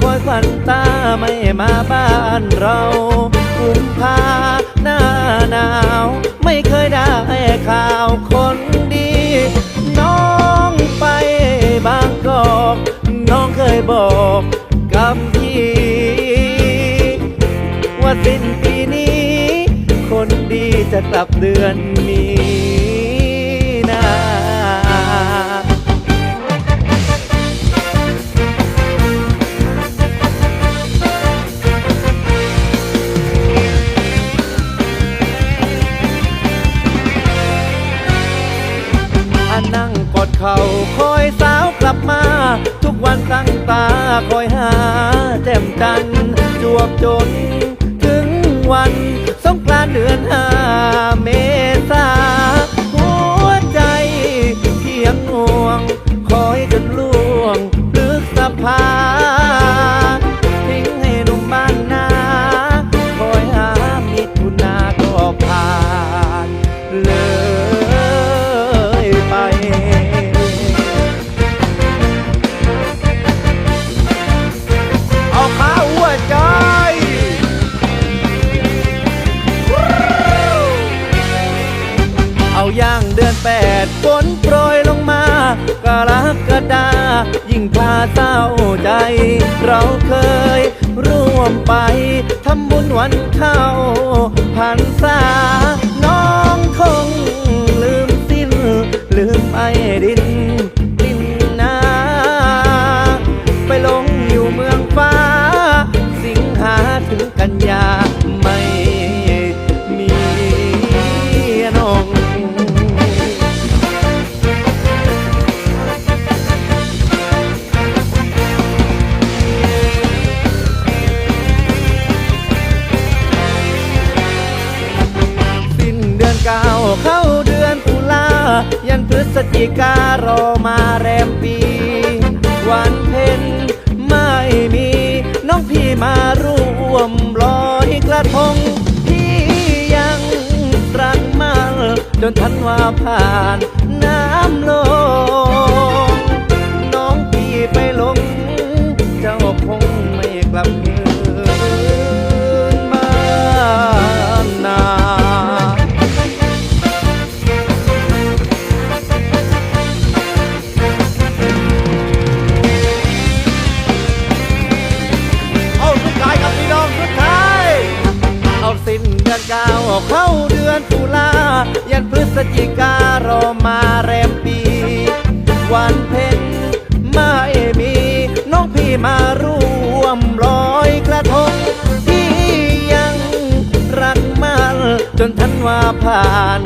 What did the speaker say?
คอยควันตาไม่มาบ้านเรากุมภาหน้าหนาว ไม่เคยได้ข่าวคนดี น้องไปบางกอกน้องเคยบอกกับพี่ว่าสิ้นปีนี้ คนดีจะกลับเดือนมีนา นนั่งกอดเข่าคอยสาวกลับมา ทุกวันตั้งตาคอยหาแจ่มจันจวบจน ถึงวันสงกรานต์เดือนห้าเมษ แปดฝนโปรยลงมากรกดา ยิ่งพาเศร้าใจ เราเคยร่วมไปทำบุญวันเข้าพันษาาเข้าเดือนตุลายันพฤศจิการอมาแรมปี วันเพ็ญไม่มี น้องพี่มาร่วมลอยกระทง พี่ยังรักมาจนทันว่าผ่านน้ำลง เก้าเข้าเดือนตุลา ยันพฤศจิการอมาแรมปี วันเพ็ญไม่มี น้องพี่มาร่วมลอยกระทงที่ยังรักมันจนทันว่าผ่าน